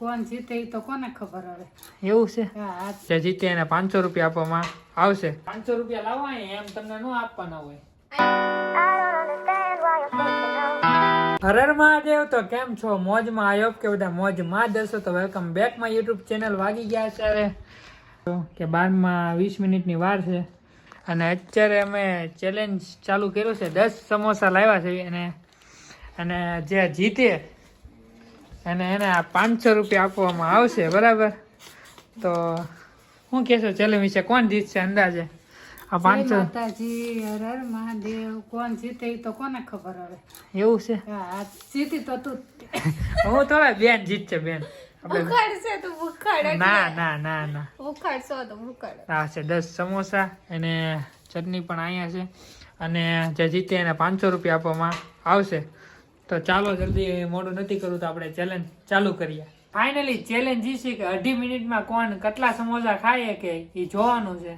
કોણ જીતે તો કોને ખબર હવે? એવું છે? આ જે જીતે એને પાંચસો રૂપિયા આપવામાં આવશે. પાંચસો રૂપિયા લાવવા એમ તમને ન આપવાના હોય. હરર મહાદેવ તો કેમ છો? મોજમાં આવ્યો કે બધા મોજમાં દર્શો તો વેલકમ બેકમાં યુટ્યુબ ચેનલ વાગી ગયા તો કે બારમાં વીસ મિનિટની વાર છે. અને અત્યારે અમે ચેલેન્જ ચાલુ કર્યું છે. દસ સમોસા લાવ્યા છે. અને અને જે જીતે અને એને આ પાંચસો રૂપિયા આપવામાં આવશે બરાબર? તો શું કહેશો ચેલેન્જ વિશે કોણ જીતશે અંદાજે? આ પાંચસો માતાજી હર મહાદેવ. કોણ જીતે તો કોને ખબર હવે? એવું છે? હા આ જીતી તો તું હું થોડા બેન જીતશે બેન. તો ના ના ના ના. ઉખાડશો તો આ છે દસ સમોસા અને ચટણી પણ અહીંયા છે. અને જે જીતે એને પાંચસો રૂપિયા આપવામાં આવશે. તો ચાલો જલ્દી મોડું નથી કરવું તો આપણે ચેલેન્જ ચાલુ કરીએ. ફાઇનલી ચેલેન્જ એ છે કે અઢી મિનિટમાં કોણ કેટલા સમોસા ખાય કે એ જોવાનું છે.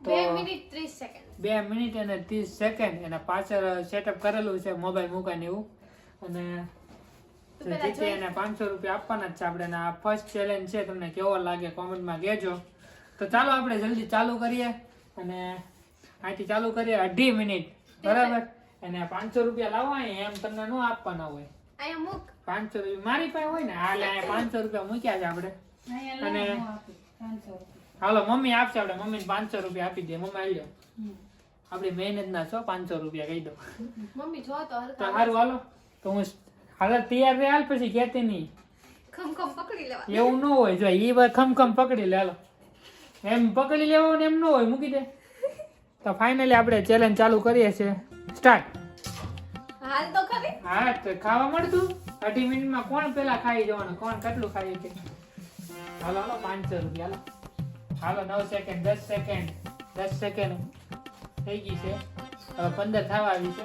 તો બે મિનિટ ત્રીસ સેકન્ડ બે મિનિટ અને ત્રીસ સેકન્ડ એના પાછળ સેટઅપ કરેલું છે મોબાઈલ મૂકાને એવું. અને જીતે એને પાંચસો રૂપિયા આપવાના જ છે આપણે. આ ફર્સ્ટ ચેલેન્જ છે તમને કેવો લાગે કોમેન્ટમાં કહેજો. તો ચાલો આપણે જલ્દી ચાલુ કરીએ. અને અહીંથી ચાલુ કરીએ અઢી મિનિટ. બરાબર? અને પાંચસો રૂપિયા લાવવા એમ તમને નો આપવાના હોય. અહીંયા મૂક. પાંચસો રૂપિયા મારી પાસે હોય ને હાલ અહીંયા પાંચસો રૂપિયા મૂક્યા છે આપણે. અને-. હાલો મમ્મી આપશે આપણે મમ્મીને પાંચસો રૂપિયા આપી દે મમ્મી આવી જાઓ આપણી મહેનત ના છો પાંચસો રૂપિયા કહી દો મમ્મી જો તો તો સારું હાલો. તો હું હાલ તૈયાર રે હાલ પછી કહેતી નહીં. ખમ ખમ પકડી લેવા. એવું ન હોય જો એ વાર ખમ ખમ પકડી લે હાલો. એમ પકડી લેવો ને એમ ન હોય મૂકી દે. તો ફાઇનલી આપણે ચેલેન્જ ચાલુ કરીએ છીએ. સ્ટાર્ટ. હાલ તો ખરી. હા તો ખાવા મળતું? અઢી મિનિટમાં કોણ પેલા ખાઈ જવાનું? કોણ કેટલું ખાઈ છે હાલો હાલો પાંચસો રૂપિયા હાલો. હાલો નવ સેકન્ડ દસ સેકન્ડ દસ સેકન્ડ થઈ ગઈ છે. હવે પંદર થવા આવી છે.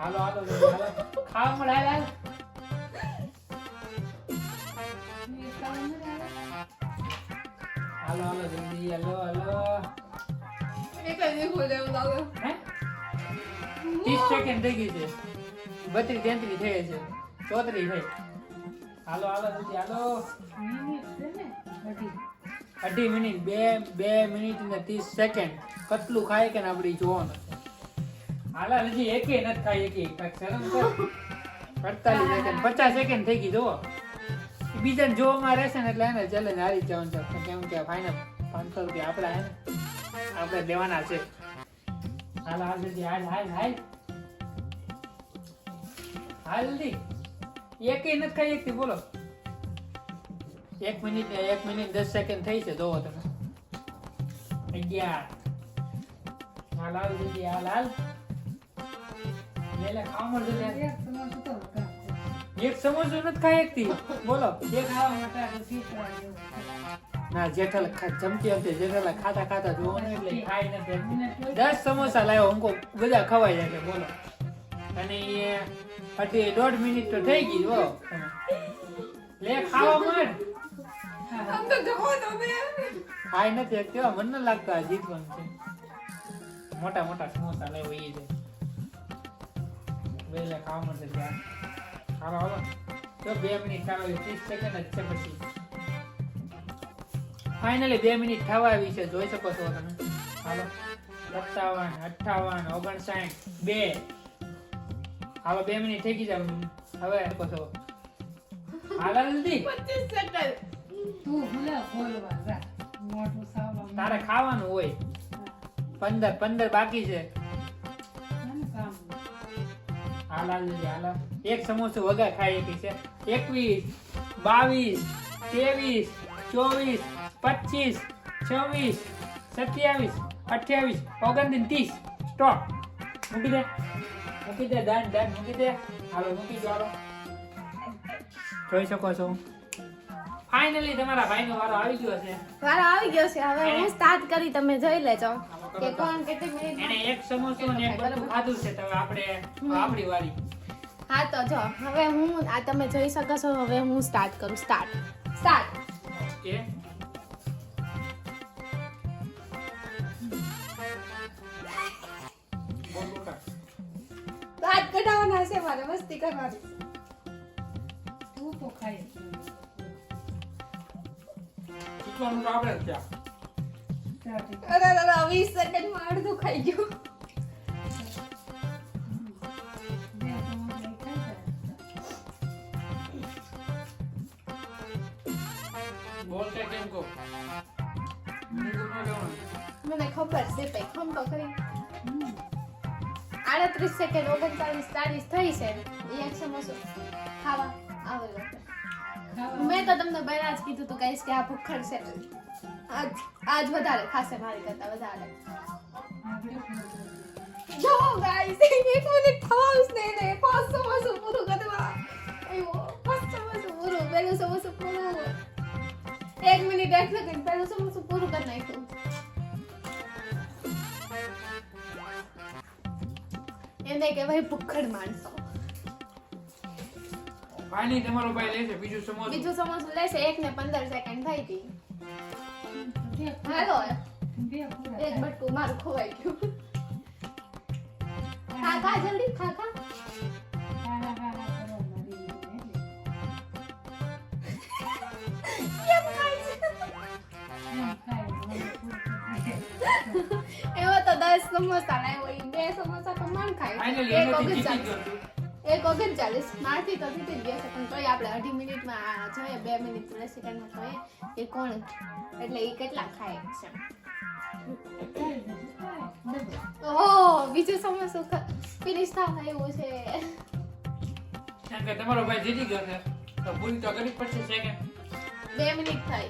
હાલો હાલો ખાવા મળે હાલ હાલ. હાલો હાલો જલ્દી હાલો હાલો. એ કઈ દેખો એવું લાગે હે? ત્રીસ સેકન્ડ થઈ ગઈ છે. બત્રીસ તેત્રીસ થઈ છે. ચોત્રીસ થઈ. હાલો હાલો સુધી હાલો. અઢી. મિનિટ, બે બે મિનિટ ને ત્રીસ સેકન્ડ કેટલું ખાય કે ને જોવાનું હાલા, હજી એકે નથી ખાઈ એકે. શરમ કર. અડતાલીસ સેકન્ડ પચાસ સેકન્ડ થઈ ગઈ, જુઓ. બીજાને જોવામાં રહેશે ને એટલે એને ચેલેન્જ હારી જવાનું કેમ કે ફાઇનલ પાંચસો રૂપિયા આપણા હે ને. આપણે દેવાના છે. હાલ હાલ જલ્દી હાલ હાલ હાલ. હાલ જલ્દી. એકે નથી ખાઈ એકથી બોલો. એક મિનિટ એક મિનિટ દસ સેકન્ડ થઈ છે જોવો તમે. અગિયાર. હાલ હાલ જલ્દી હાલ હાલ. લે લે ખાવા મળશે એક સમોસું નથી ખાઈ એકથી બોલો. એક ખાવા માટે. ના જેઠાલ જમતી વખતે જેઠાલા ખાતા ખાતા ને એટલે ખાઈ તો દસ સમોસા લાવ્યો અમકો બધા ખવાઈ જાય બોલો. અને એ પછી દોઢ મિનિટ તો થઈ ગઈ હો. લે ખાવા માંડ જવો ખાઈ નથી કેવા મને ન લાગતું આ છે. મોટા મોટા સમોસા લેવો એ છે બે લે ખાવા મળશે ત્યાં બે મિનિટ ત્રીસ સેકન્ડ જ છે પછી. ફાઇનલી બે મિનિટ થવા આવી છે. જોઈ શકો છો તમે? હાલો. સત્તાવન અઠાવન ઓગણસાઠ બે. હાલો બે મિનિટ થઈ ગઈ છે. હવે શકો છો. હાલો જલ્દી પચીસ સેકન્ડ. તું ભૂલે બોલવા જા. તારે ખાવાનું હોય. પંદર પંદર બાકી છે. હાલ જલ્દી હાલ. એક સમોસો વગર ખાઈ છે. એકવીસ બાવીસ ત્રેવીસ ચોવીસ પચીસ છવ્વીસ સત્યાવીસ અઠ્યાવીસ ઓગણત્રીસ ત્રીસ. સ્ટોપ મૂકી દે. મૂકી દે. દાન દાન મૂકી દે. હાલો મૂકી દો હાલો. જોઈ શકો છો. ફાઇનલી તમારા ભાઈનો વારો આવી ગયો છે. વારો આવી ગયો છે. હવે હું સ્ટાર્ટ કરી તમે જોઈ લેજો. કે કોણ કેટલી મિનિટ એને એક સમોસો ને એક બધું ખાધું છે તો આપણે આપણી વારી. હા તો જો. હવે હું આ તમે જોઈ શકો છો. હવે હું સ્ટાર્ટ કરું. Start start okay. દાંત કઢાવવાના છે મારે મસ્તી કરવાની તું તો ખાઈ જ નહીં. પૂછવાનું તો આપણે જ છે અરે અરે, અરે વીસ સેકન્ડમાં અડધું ખાઈ ગયું બોલ કે કેમ કહું બીજું ન લેવાનું. મને ખબર છે ભાઈ ખમ તો ખરી આડત્રીસ સેકન્ડ ઓગણચાલીસ ચાલીસ થઈ છે એ એક સમોસો ખાવા આવેલો મેં તો તમને પહેલા જ કીધું તું કહીશ કે આ ભૂખડ છે આજ આજ વધારે ખાશે મારી કરતા વધારે જો ગાઈસ એક મિનિટ થવાસ ને ને પાંચ સમોસો પૂરું કરવા અયો પાંચ સમોસો પૂરું પહેલું સમોસો પૂરું એક મિનિટ એક સેકન્ડ પહેલું સમોસો પૂરું કરી નાખ્યું એને કહેવાય ભૂખડ માણસો. પાણી તમારો ભાઈ લેશે બીજું સમોસું. બીજું સમોસું લેશે એક ને પંદર સેકન્ડ થઈ હતી હાલો એક બટકું મારું ખોવાઈ ગયું. ખા ખા જલ્દી ખા ખા. કેમ ખાય છે? એવો સમોસા લાવ્યો એ બે સમોસા તો મન ખાય. એક ઓગણ ચાલીસ. એક ઓગણ ચાલીસ. મારથી તો થઈ ગયા છે પણ તોય આપણે અઢી મિનિટમાં જોઈએ બે મિનિટ ત્રણ સેકન્ડમાં જોઈએ એ કોણ એટલે એ કેટલા ખાય છે. ઓહ બીજો સમોસો ફિનિશ થવા એવું છે. તમારો ભાઈ જીતી ગયો છે. તો ભૂલ તો કરવી પડશે સેકન્ડ બે મિનિટ થઈ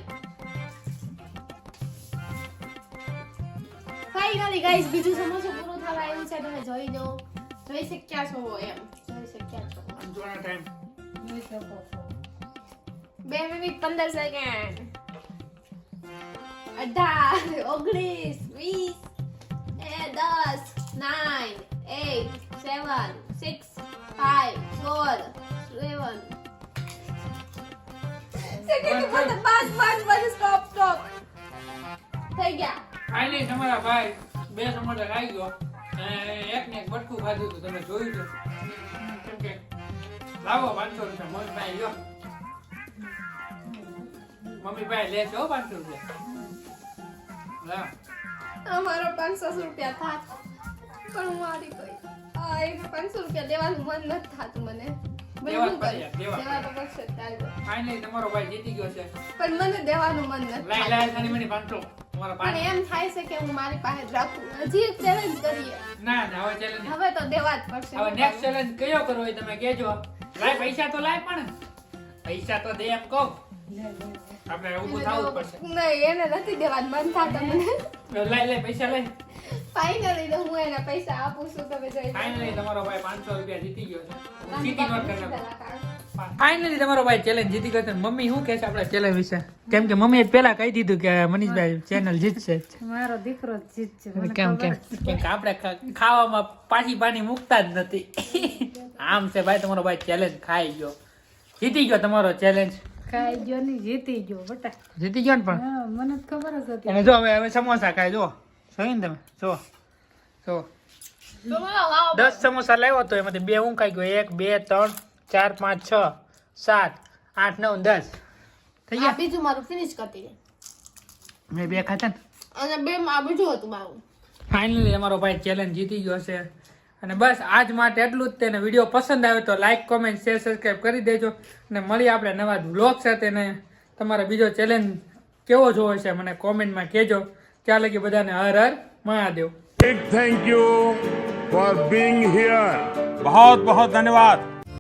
ફાઇનલી ગાઈસ બીજું સમોસું પૂરું થવા આવ્યું છે તમે જોઈ લો. જોઈ શક્યા છો એમ. જોઈ શક્યા છો. અંજોના ટાઈમ બે મિનિટ પંદર સેકન્ડ અઢાર ઓગણીસ વીસ એ દસ nine eight seven six five four seven second બસ બસ બસ સ્ટોપ સ્ટોપ થઈ ગયા. ફાઇનલી તમારા ભાઈ. બે સમોસા ખાઈ ગયો એક ને એક બટકું ખાધું હતું તમે જોયું કેમ કે લાવો પાંચસો રૂપિયા. મમ્મી ભાઈ લ્યો. મમ્મી ભાઈ લે છો પાંચસો રૂપિયા. અમારો પાંચસો રૂપિયા થાત. પણ હું મારી કોઈ આ એક પાંચસો રૂપિયા દેવાનું મન નથી થાતું મને. તો તમારો ભાઈ જીતી ગયો છે. પણ મને દેવાનું મન નથી લાઈ લાઈ મને પાંચસો. તમારા પણ એમ થાય છે કે હું મારી પાસે જ રાખું. હજી એક ચેલેન્જ કરીએ. ના ના હવે ચેલેન્જ હવે તો દેવા જ પડશે. હવે નેક્સ્ટ ચેલેન્જ કયો કરવો હોય તમે કહેજો. લાય પૈસા તો લાય પણ. પૈસા તો દે એમ કહો. આપણે ઊભું થવું પડશે. નહીં એને નથી દેવાનું મન થાતો મને. લાય લાય પૈસા લાય. ફાઇનલી તો હું એને પૈસા આપું છું તમે જોઈ ફાઇનલી તમારો ભાઈ 500 રૂપિયા જીતી ગયો છે. જીતી નોટ કરી નાખો. ફાઇનલી તમારો ભાઈ ચેલેન્જ જીતી ગયો મમ્મી શું કહે છે આપણા ચેલેન્જ વિશે? કેમ કે મમ્મીએ પહેલા કહી દીધું કે મનીષભાઈ ચેનલ જીતશે. મારો દીકરો જીતશે કેમ કેમ? કેમ કે આપણે ખાવામાં પાછી પાણી મૂકતા જ નથી. આમ છે ભાઈ તમારો ભાઈ ચેલેન્જ ખાઈ ગયો. જીતી ગયો તમારો ચેલેન્જ ખાઈ ગયો ને જીતી ગયો બટા. જીતી ગયો ને પણ? મને ખબર જ હતી. અને જો હવે હવે સમોસા ખાય જો. ને તમે? જો. જો. દસ સમોસા લાવ્યો તો એમાંથી બે હું ખાઈ ગયો. એક બે ત્રણ. ચાર પાંચ છ સાત આઠ નવ દસ થઈ આ ગયા બીજું મારું ફિનિશ કરતી રહે. મેં બે ખાતા ને અને બે માં આ બીજું હતું મારું ફાઇનલી અમારો ભાઈ ચેલેન્જ જીતી ગયો છે અને બસ આજ માટે એટલું જ તેને વિડીયો પસંદ આવે તો લાઈક કોમેન્ટ શેર સબસ્ક્રાઈબ કરી દેજો અને મળીએ આપણે નવા બ્લોગ સાથે ને તમારે બીજો ચેલેન્જ કેવો જોવો છે મને કોમેન્ટમાં કહેજો ત્યાં લગી બધાને Har Har Mahadev big thank you for being here. बहुत बहुत धन्यवाद